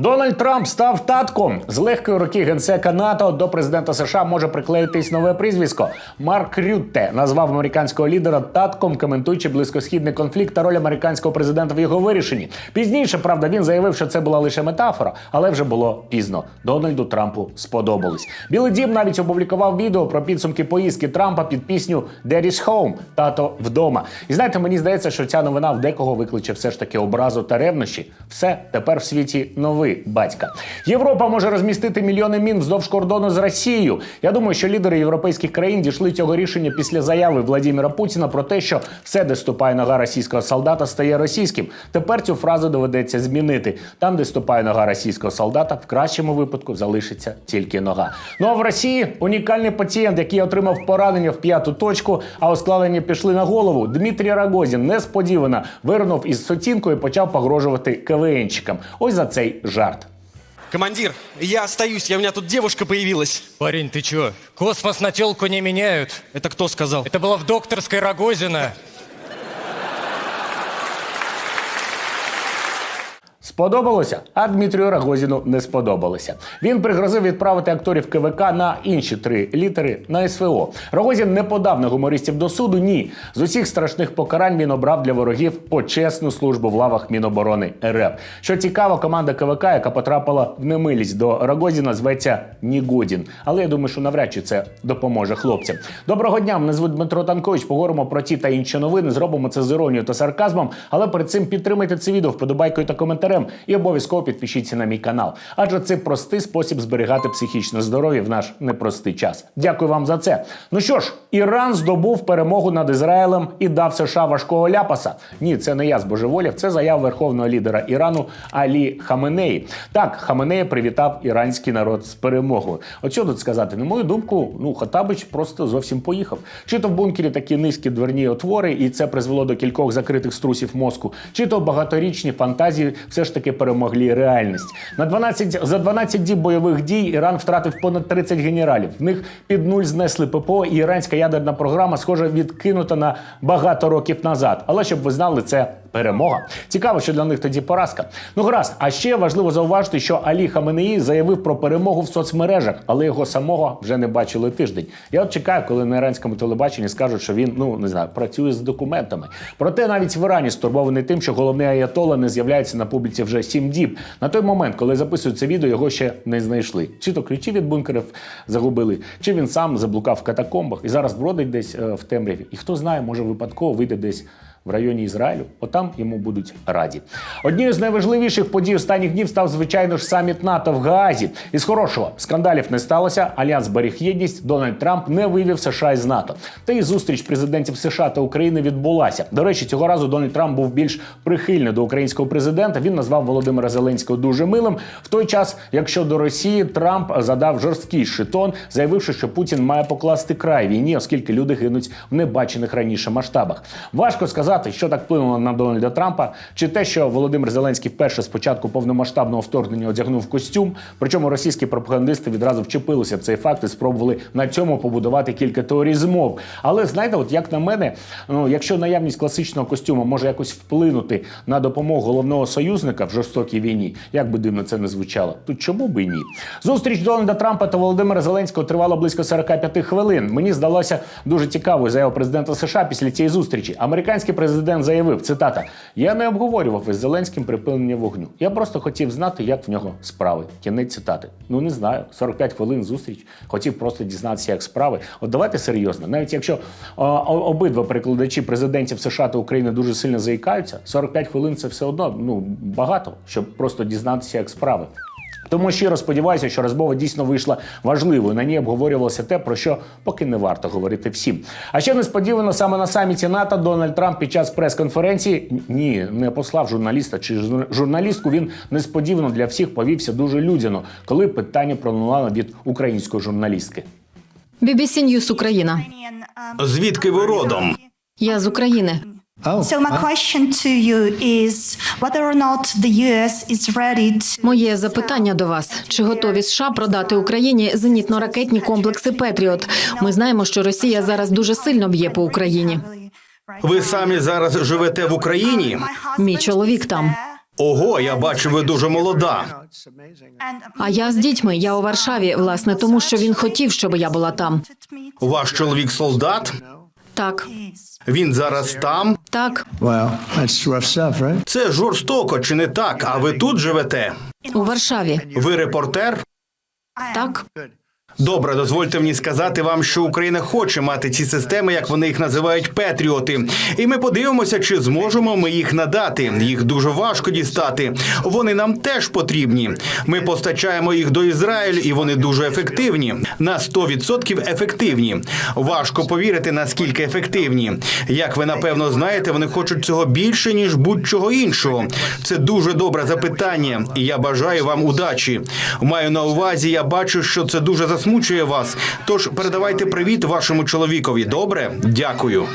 Дональд Трамп став татком з легкої руки генсека НАТО до президента США може приклеїтись нове прізвисько. Марк Рютте назвав американського лідера татком, коментуючи близькосхідний конфлікт та роль американського президента в його вирішенні. Пізніше, правда, він заявив, що це була лише метафора, але вже було пізно. Дональду Трампу сподобались. Білий дім навіть опублікував відео про підсумки поїздки Трампа під пісню «Daddy's Home» – тато вдома. І знаєте, мені здається, що ця новина в декого викличе все ж таки образу та ревнощі. Все тепер в світі новий батька. Європа може розмістити мільйони мін вздовж кордону з Росією. Я думаю, що лідери європейських країн дійшли цього рішення після заяви Владіміра Путіна про те, що все, де ступає нога російського солдата, стає російським. Тепер цю фразу доведеться змінити. Там, де ступає нога російського солдата, в кращому випадку залишиться тільки нога. Ну а в Росії унікальний пацієнт, який отримав поранення в п'яту точку, а ускладнення пішли на голову. Дмитрій Рагозін несподівано вирнув із сутінкою і почав погрожувати КВНчикам. Ось за цей жарт Командир, я остаюсь, я, у меня тут девушка появилась. Парень, ты чё? Космос на телку не меняют. Это кто сказал? Это было в докторской Рогозина. Сподобалося, а Дмитрію Рагозіну не сподобалося. Він пригрозив відправити акторів КВК на інші три літери на СВО. Рогозін не подав на гумористів до суду. Ні, з усіх страшних покарань він обрав для ворогів почесну службу в лавах Міноборони РФ. Що цікаво, команда КВК, яка потрапила в немилість до Рогозіна, зветься Нігодін. Але я думаю, що навряд чи це допоможе хлопцям. Доброго дня, мене звуть Дмитро Танкович. Поговоримо про ті та інші новини. Зробимо це з іронією та сарказмом. Але перед цим підтримайте це відео вподобайкою та коментарем і обов'язково підпишіться на мій канал. Адже це простий спосіб зберігати психічне здоров'я в наш непростий час. Дякую вам за це. Ну що ж, Іран здобув перемогу над Ізраїлем і дав США важкого ляпаса. Ні, це не я збожеволів, це заява верховного лідера Ірану Алі Хаменеї. Так, Хаменеї привітав іранський народ з перемогою. От що тут сказати? На мою думку, ну Хатабич просто зовсім поїхав. Чи то в бункері такі низькі дверні отвори, і це призвело до кількох закритих струсів мозку, чи то багаторічні фантазії все ж таки перемогли реальність. На 12, за 12 діб бойових дій Іран втратив понад 30 генералів. В них під нуль знесли ППО, і іранська ядерна програма, схоже, відкинута на багато років назад. Але щоб ви знали, це перемога. Цікаво, що для них тоді поразка. Ну гаразд, а ще важливо зауважити, що Алі Хаменеї заявив про перемогу в соцмережах, але його самого вже не бачили тиждень. Я от чекаю, коли на іранському телебаченні скажуть, що він ну не знаю, працює з документами. Проте навіть в Ірані стурбований тим, що головний аятола не з'являється на публіці вже сім діб. На той момент, коли записують це відео, його ще не знайшли. Чи то ключі від бункерів загубили, чи він сам заблукав в катакомбах і зараз бродить десь е, в темряві. І хто знає, може випадково вийде десь в районі Ізраїлю, отам йому будуть раді. Однією з найважливіших подій останніх днів став, звичайно ж, саміт НАТО в Гаазі. Із хорошого скандалів не сталося. Альянс зберіг єдність. Дональд Трамп не вивів США із НАТО. Та і зустріч президентів США та України відбулася. До речі, цього разу Дональд Трамп був більш прихильний до українського президента. Він назвав Володимира Зеленського дуже милим. В той час, якщо до Росії Трамп задав жорсткий тон, заявивши, що Путін має покласти край війні, оскільки люди гинуть в небачених раніше масштабах. Важко сказати, що так вплинуло на Дональда Трампа, чи те, що Володимир Зеленський вперше з початку повномасштабного вторгнення одягнув костюм. Причому російські пропагандисти відразу вчепилися в цей факт і спробували на цьому побудувати кілька теорій змов. Але знаєте, от як на мене, ну якщо наявність класичного костюму може якось вплинути на допомогу головного союзника в жорстокій війні, як би дивно це не звучало, то чому би і ні? Зустріч Дональда Трампа та Володимира Зеленського тривала близько 45 хвилин. Мені здалося дуже цікавою заяву президента США після цієї зустрічі. Американський президент заявив: цитата: Я не обговорював із Зеленським припинення вогню. Я просто хотів знати, як в нього справи. Кінець цитати. Ну не знаю. 45 хвилин зустріч. Хотів просто дізнатися, як справи. От давайте серйозно. Навіть якщо о- обидва перекладачі президентів США та України дуже сильно заїкаються, 45 хвилин це все одно ну багато, щоб просто дізнатися, як справи. Тому щиро сподіваюся, що розмова дійсно вийшла важливою. На ній обговорювалося те, про що поки не варто говорити всім. А ще несподівано саме на саміті НАТО Дональд Трамп під час прес-конференції ні, не послав журналіста чи жур- журналістку. Він несподівано для всіх повівся дуже людяно, коли питання пролунало від української журналістки. BBC News Україна. Звідки ви родом? Я з України. So my question to you is whether or not the US is ready to Моє запитання до вас: чи готові США продати Україні зенітно-ракетні комплекси Петріот? Ми знаємо, що Росія зараз дуже сильно б'є по Україні. Ви самі зараз живете в Україні? Мій чоловік там. Ого, я бачу, ви дуже молода. А я з дітьми. Я у Варшаві, власне, тому що він хотів, щоб я була там. Ваш чоловік солдат? Так, Він зараз там. так, Wow, that's rough stuff, right? Це жорстоко, чи не так? А ви тут живете? у Варшаві. Ви репортер? Так, Добре, дозвольте мені сказати вам, що Україна хоче мати ці системи, як вони їх називають, петріоти. І ми подивимося, чи зможемо ми їх надати. Їх дуже важко дістати. Вони нам теж потрібні. Ми постачаємо їх до Ізраїлю, і вони дуже ефективні. На 100% ефективні. Важко повірити, наскільки ефективні. Як ви напевно знаєте, вони хочуть цього більше ніж будь-чого іншого. Це дуже добре запитання, і я бажаю вам удачі. Маю на увазі, я бачу, що це дуже засмучує вас. Тож передавайте привіт вашому чоловікові. Добре, дякую.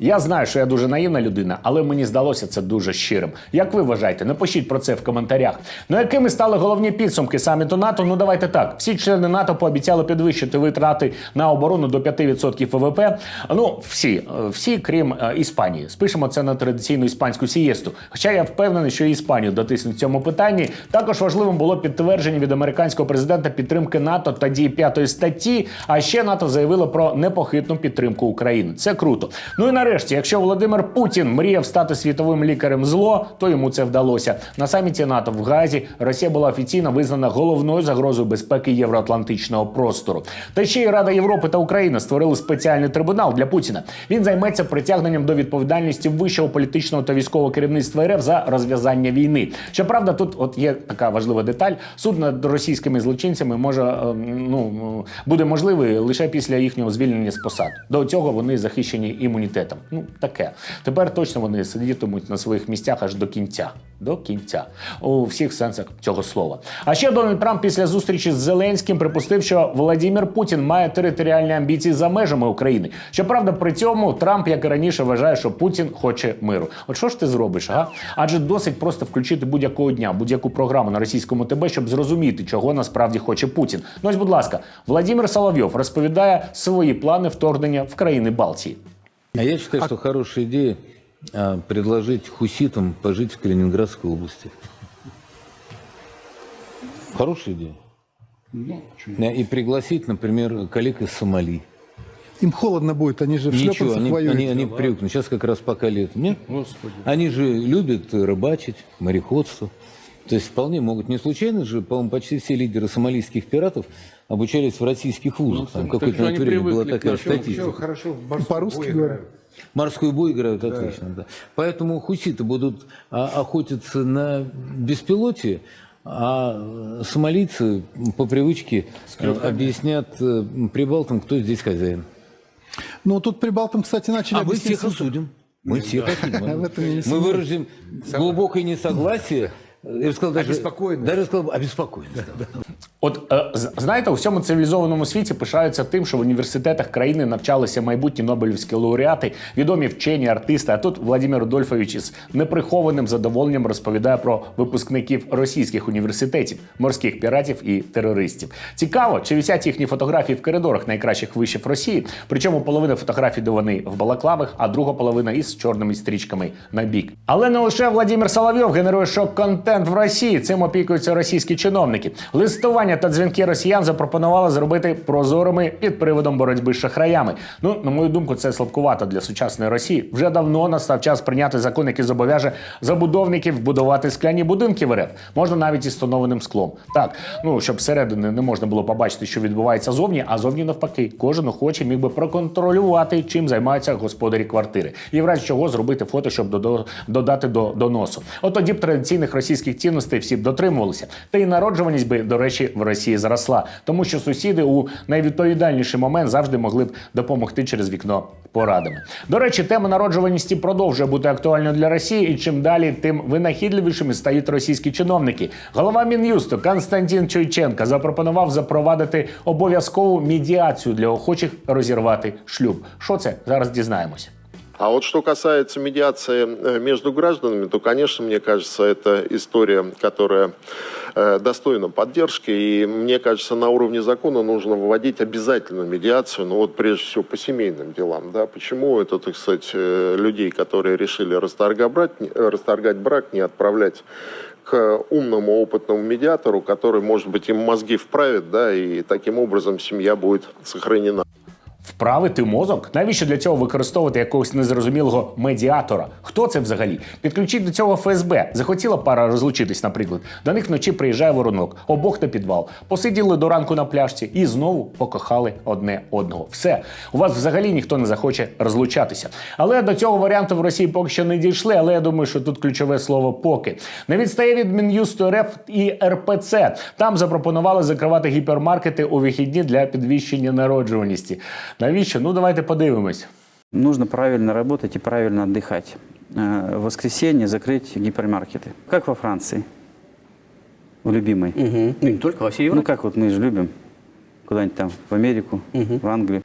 Я знаю, що я дуже наївна людина, але мені здалося це дуже щирим. Як ви вважаєте? Напишіть про це в коментарях. Ну якими стали головні підсумки саміту НАТО? Ну давайте так. Всі члени НАТО пообіцяли підвищити витрати на оборону до 5% ВВП. Ну всі, е, всі, крім е, Іспанії. Спишемо це на традиційну іспанську сієсту. Хоча я впевнений, що Іспанію дотиснуть в цьому питанні. Також важливим було підтвердження від американського президента підтримки НАТО та дії п'ятої статті. А ще НАТО заявило про непохитну підтримку України. Це круто. Ну і нарешті, якщо Володимир Путін мріяв стати світовим лікарем зло, то йому це вдалося. На саміті НАТО в Газі Росія була офіційно визнана головною загрозою безпеки євроатлантичного простору. Та ще й Рада Європи та Україна створили спеціальний трибунал для Путіна. Він займеться притягненням до відповідальності вищого політичного та військового керівництва РФ за розв'язання війни. Щоправда, тут от є така важлива деталь: суд над російськими злочинцями може е, ну буде можливий лише після їхнього звільнення з посад. До цього вони захищені імунітетом. Ну таке. Тепер точно вони сидітимуть на своїх місцях аж до кінця. До кінця у всіх сенсах цього слова. А ще Дональд Трамп після зустрічі з Зеленським припустив, що Владимир Путін має територіальні амбіції за межами України. Щоправда, при цьому Трамп, як і раніше, вважає, що Путін хоче миру. От що ж ти зробиш? Ага? Адже досить просто включити будь-якого дня, будь-яку програму на російському ТБ, щоб зрозуміти, чого насправді хоче Путін. Ну ось, будь ласка, Владимир Соловйов розповідає свої плани вторгнення в країни Балтії. А я считаю, что хорошая идея а, предложить хуситам пожить в Калининградской области. Хорошая идея. Да, И пригласить, например, коллег из Сомали. Им холодно будет, они же в Ничего, они, воюют. они, они привыкнут. Сейчас как раз пока лето. Нет? Они же любят рыбачить, мореходство. То есть вполне могут. Не случайно же, по-моему, почти все лидеры сомалийских пиратов обучались в российских вузах. Там какое-то на время была такая статистика. По-русски говорят. Морской бой играют отлично, да. Поэтому хуситы будут а, охотиться на беспилотие, а сомалийцы по привычке э, объяснят э, прибалтам, кто здесь хозяин. Ну, тут прибалтам, кстати, начали А мы всех осудим. Мы всех не Мы выразим глубокое несогласие. Я бы сказал, даже, даже сказал, бы, обеспокоенность. да. От е, знаєте, у всьому цивілізованому світі пишаються тим, що в університетах країни навчалися майбутні нобелівські лауреати, відомі вчені, артисти. А тут Владимир Рудольфович із неприхованим задоволенням розповідає про випускників російських університетів, морських піратів і терористів. Цікаво, чи висять їхні фотографії в коридорах найкращих вишів Росії. Причому половина фотографій до вони в балаклавах, а друга половина із чорними стрічками на бік. Але не лише Владимир Соловйов генерує шок-контент в Росії. Цим опікуються російські чиновники. Листування та дзвінки росіян запропонували зробити прозорими під приводом боротьби з шахраями. Ну, на мою думку, це слабкувато для сучасної Росії. Вже давно настав час прийняти закон, який зобов'яже забудовників будувати скляні будинки в РФ. Можна навіть із тонованим склом. Так, ну щоб зсередини не можна було побачити, що відбувається зовні, а зовні навпаки, кожен охоче міг би проконтролювати, чим займаються господарі квартири, і в разі чого зробити фото, щоб додати до доносу. От тоді б традиційних російських цінностей всі б дотримувалися. Та й народжуваність би, до речі, в Росії зросла, тому що сусіди у найвідповідальніший момент завжди могли б допомогти через вікно порадами. До речі, тема народжуваності продовжує бути актуальною для Росії, і чим далі, тим винахідливішими стають російські чиновники. Голова Мін'юсту Константин Чуйченко запропонував запровадити обов'язкову медіацію для охочих розірвати шлюб. Що це зараз дізнаємося. А вот что касается медиации э, между гражданами, то, конечно, мне кажется, это история, которая э, достойна поддержки. И мне кажется, на уровне закона нужно вводить обязательно медиацию, ну вот прежде всего по семейным делам. Да? Почему это, так сказать, э, людей, которые решили расторгать брак, не отправлять к умному, опытному медиатору, который, может быть, им мозги вправит, да, и таким образом семья будет сохранена. Вправити мозок? Навіщо для цього використовувати якогось незрозумілого медіатора? Хто це взагалі? Підключіть до цього ФСБ. Захотіла пара розлучитись, наприклад. До них вночі приїжджає воронок, обох на підвал. Посиділи до ранку на пляжці і знову покохали одне одного. Все, у вас взагалі ніхто не захоче розлучатися. Але до цього варіанту в Росії поки що не дійшли. Але я думаю, що тут ключове слово поки не відстає від Мін'юсту РФ і РПЦ. Там запропонували закривати гіпермаркети у вихідні для підвищення народжуваності. Навіщо? Ну давайте подивимось. Нужно правильно работать и правильно отдыхать. Э, В воскресенье закрыть гипермаркеты. Как во Франции. У любимой. Ну, не только во всей Ну Европе. как вот мы же любим. Куда-нибудь там в Америку, в Англию.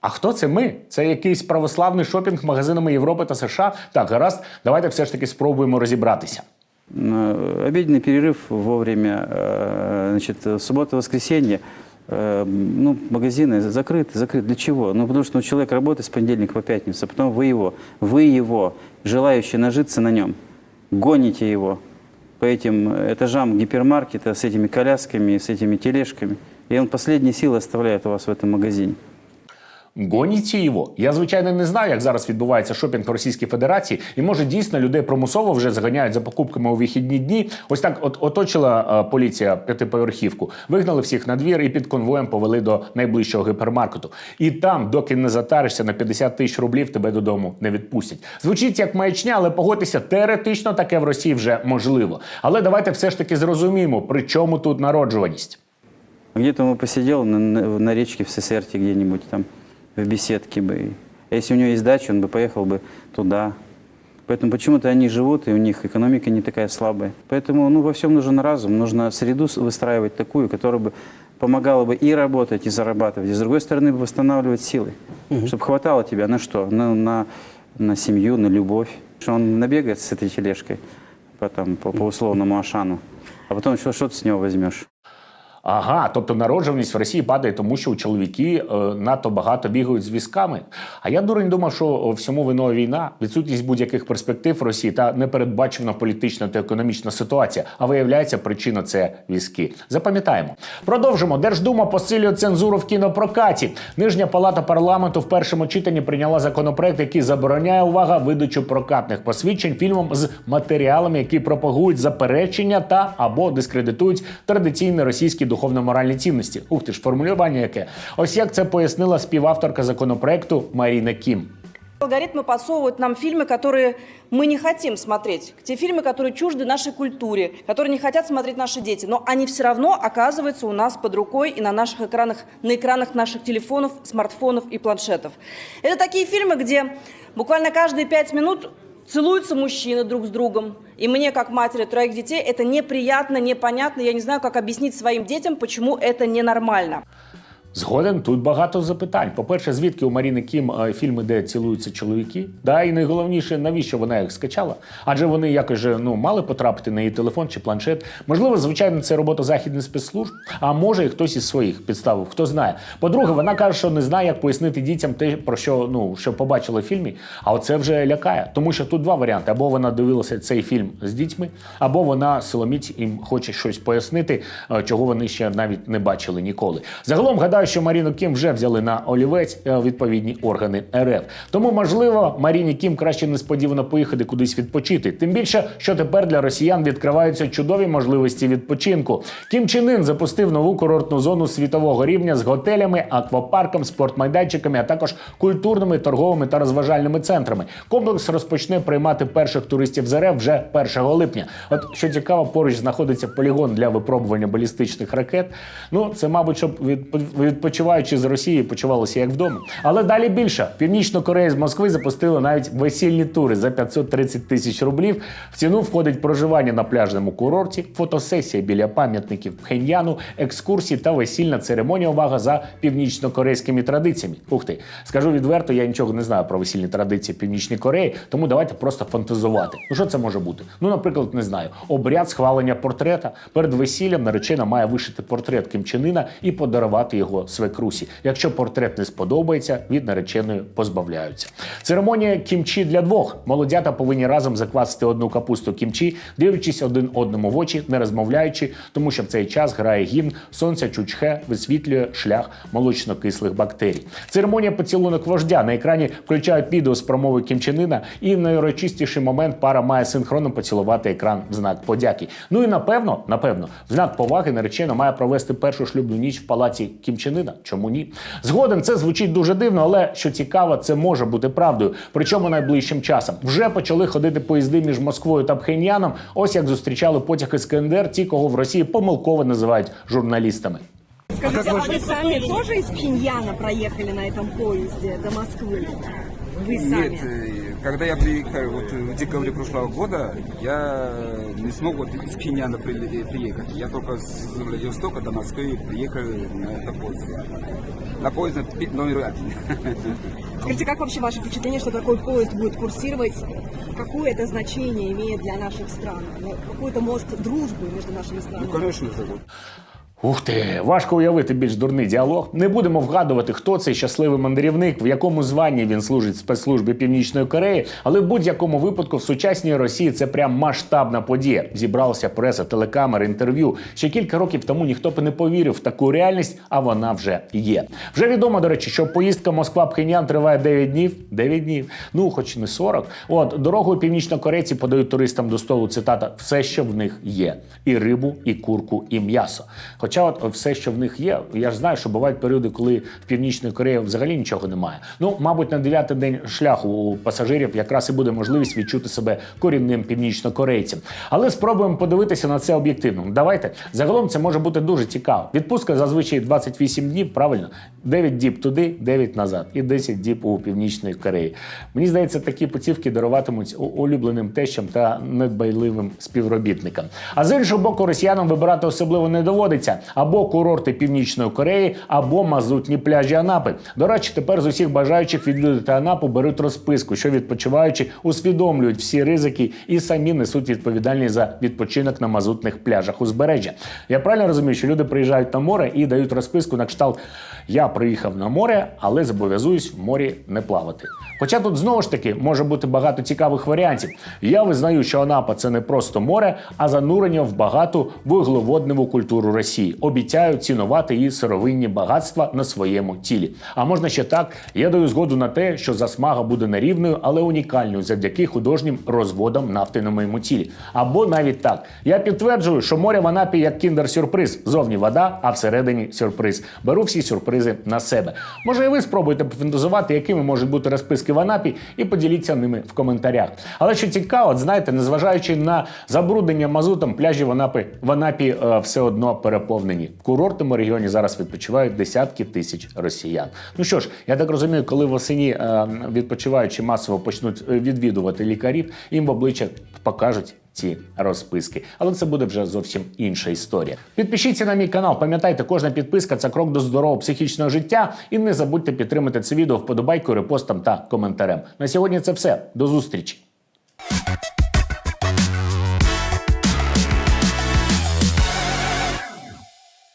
А хто це ми? Це якийсь православний шопінг магазинами Європи та США? Так, гаразд, давайте все ж таки спробуємо розібратися. Э, Обеденный перерыв вовремя, э, значит, суббота-воскресенье. э, Ну, магазины закрыты, закрыты. Для чего? Ну, потому что ну, человек работает с понедельника по пятницу, а потом вы его, вы его, желающие нажиться на нем, гоните его по этим этажам гипермаркета с этими колясками, с этими тележками. И он последние силы оставляет у вас в этом магазине. Гоніться його. Я звичайно не знаю, як зараз відбувається шопінг в Російській Федерації, і може дійсно людей примусово вже заганяють за покупками у вихідні дні. Ось так, от оточила е, поліція п'ятиповерхівку, вигнали всіх на двір і під конвоєм повели до найближчого гіпермаркету. І там, доки не затаришся на 50 тисяч рублів, тебе додому не відпустять. Звучить як маячня, але погодьтеся, теоретично таке в Росії вже можливо. Але давайте все ж таки зрозуміємо, при чому тут народжуваність. Где-то он посидел на, на- на речке в Сесерте где-нибудь там, в беседке бы. А если у него есть дача, он бы поехал бы туда. Поэтому почему-то они живут, и у них экономика не такая слабая. Поэтому ну, во всем нужен разум, нужно среду выстраивать такую, которая бы помогала бы и работать, и зарабатывать, и с другой стороны восстанавливать силы. Чтобы хватало тебя на что? На, на, на семью, на любовь. Что он набегает с этой тележкой по, там, по, по условному Ашану, а потом что, что ты с него возьмешь? Ага, тобто народжуваність в Росії падає, тому що чоловіки е, надто багато бігають з візками. А я дурень думав, що всьому виною війна, відсутність будь-яких перспектив Росії та непередбачена політична та економічна ситуація. А виявляється, причина це візки. Запам'ятаємо. Продовжимо. Держдума посилює цензуру в кінопрокаті. Нижня палата парламенту в першому читанні прийняла законопроект, який забороняє увага видачу прокатних посвідчень фільмам з матеріалами, які пропагують заперечення та або дискредитують традиційні російські духовно-моральні цінності. Ух ти ж, формулювання яке. Ось як це пояснила співавторка законопроекту Маріна Кім. Алгоритмы подсовывают нам фильмы, которые мы не хотим смотреть. Те фильмы, которые чужды нашей культуре, которые не хотят смотреть наши дети. Но они все равно оказываются у нас под рукой и на наших экранах, на экранах наших телефонов, смартфонов и планшетов. Это такие фильмы, где буквально каждые пять минут целуются мужчины друг с другом. И мне, как матери троих детей, это неприятно, непонятно. Я не знаю, как объяснить своим детям, почему это ненормально. Згоден, тут багато запитань. По-перше, звідки у Маріни Кім е, фільми, де цілуються чоловіки? Да, і найголовніше, навіщо вона їх скачала? Адже вони якось же, ну мали потрапити на її телефон чи планшет. Можливо, звичайно, це робота західних спецслужб, а може і хтось із своїх підставив, хто знає. По-друге, вона каже, що не знає, як пояснити дітям те, про що ну що побачила в фільмі. А оце вже лякає, тому що тут два варіанти: або вона дивилася цей фільм з дітьми, або вона силоміць їм хоче щось пояснити, е, чого вони ще навіть не бачили ніколи. Загалом гадаю, що Маріну Кім вже взяли на олівець е, відповідні органи РФ. Тому, можливо, Маріні Кім краще несподівано поїхати кудись відпочити. Тим більше, що тепер для росіян відкриваються чудові можливості відпочинку. Кім Чен Ін запустив нову курортну зону світового рівня з готелями, аквапарком, спортмайданчиками, а також культурними, торговими та розважальними центрами. Комплекс розпочне приймати перших туристів з РФ вже 1 липня. От що цікаво, поруч знаходиться полігон для випробування балістичних ракет. Ну це, мабуть, щоб від- відпочиваючи з Росії, почувалися як вдома. Але далі більше. Північну Корею з Москви запустили навіть весільні тури за 530 тисяч рублів. В ціну входить проживання на пляжному курорті, фотосесія біля пам'ятників Пхеньяну, екскурсії та весільна церемонія. Увага за північно-корейськими традиціями. Ух ти, скажу відверто, я нічого не знаю про весільні традиції в Північній Кореї, тому давайте просто фантазувати. Ну що це може бути? Ну, наприклад, не знаю, обряд схвалення портрета. Перед весіллям наречена має вишити портрет Іна і подарувати його свекрусі. Якщо портрет не сподобається, від нареченої позбавляються. Церемонія кімчі для двох. Молодята повинні разом заквасити одну капусту кімчі, дивлячись один одному в очі, не розмовляючи, тому що в цей час грає гімн Сонця Чучхе висвітлює шлях молочно-кислих бактерій. Церемонія поцілунок вождя на екрані включають відео з промови Кім Чен Іна, і в найурочистіший момент пара має синхронно поцілувати екран в знак подяки. Ну і напевно, напевно, в знак поваги наречена має провести першу шлюбну ніч в палаці Кім Чен Чому ні? Згоден це звучить дуже дивно, але що цікаво, це може бути правдою. Причому найближчим часом вже почали ходити поїзди між Москвою та Пхеньяном. Ось як зустрічали потяг із КНДР, ті, кого в Росії помилково називають журналістами. Скажите, а вы сами тоже из Пхеньяна проехали на этом поезде до Москвы? Вы сами? Нет, э, когда я приехал вот в декабре прошлого года, я не смог вот из Пхеньяна при- приехать. Я только с Владивостока до Москвы приехал на этот поезд. На поезд номер один. Скажите, как вообще ваше впечатление, что такой поезд будет курсировать? Какое это значение имеет для наших стран? Какой-то мост дружбы между нашими странами? Ну, конечно же, вот. Ух ти, важко уявити більш дурний діалог. Не будемо вгадувати, хто цей щасливий мандрівник, в якому званні він служить спецслужбі Північної Кореї. Але в будь-якому випадку в сучасній Росії це прям масштабна подія. Зібралася преса, телекамери, інтерв'ю. Ще кілька років тому ніхто б не повірив в таку реальність, а вона вже є. Вже відомо, до речі, що поїздка Москва-Пхеньян триває 9 днів. 9 днів. Ну, хоч не 40. От дорогою північнокорейці подають туристам до столу цитата все, що в них є: і рибу, і курку, і м'ясо. Хоча, от все, що в них є, я ж знаю, що бувають періоди, коли в Північної Кореї взагалі нічого немає. Ну, мабуть, на дев'ятий день шляху у пасажирів якраз і буде можливість відчути себе корінним північнокорейцем. Але спробуємо подивитися на це об'єктивно. Давайте загалом це може бути дуже цікаво. Відпустка зазвичай 28 днів, правильно? 9 діб туди, 9 назад, і 10 діб у Північної Кореї. Мені здається, такі путівки даруватимуть улюбленим тещам та недбайливим співробітникам. А з іншого боку, росіянам вибирати особливо не доводиться або курорти Північної Кореї, або мазутні пляжі Анапи. До речі, тепер з усіх бажаючих відвідати Анапу беруть розписку, що відпочиваючи усвідомлюють всі ризики і самі несуть відповідальність за відпочинок на мазутних пляжах узбережжя. Я правильно розумію, що люди приїжджають на море і дають розписку на кшталт Я приїхав на море, але зобов'язуюсь в морі не плавати. Хоча тут знову ж таки може бути багато цікавих варіантів. Я визнаю, що Анапа це не просто море, а занурення в багату вуглеводневу культуру Росії. Обіцяю цінувати її сировинні багатства на своєму тілі. А можна ще так: я даю згоду на те, що засмага буде нерівною, але унікальною завдяки художнім розводам нафти на моєму тілі. Або навіть так. Я підтверджую, що море в Анапі як кіндер-сюрприз. Зовні вода, а всередині сюрприз. Беру всі сюрпризи на себе. Може, і ви спробуєте пофантазувати, якими можуть бути розписки в Анапі, і поділіться ними в коментарях. Але що цікаво, знаєте, незважаючи на забруднення мазутом, пляжі в Анапі, в Анапі е, все одно переповнені. В курортному регіоні зараз відпочивають десятки тисяч росіян. Ну що ж, я так розумію, коли восені е, відпочиваючи масово почнуть е, відвідувати лікарів, їм в обличчя покажуть. Ці розписки, але це буде вже зовсім інша історія. Підпишіться на мій канал. Пам'ятайте, кожна підписка це крок до здорового психічного життя. І не забудьте підтримати це відео вподобайкою, репостом та коментарем. На сьогодні це все. До зустрічі.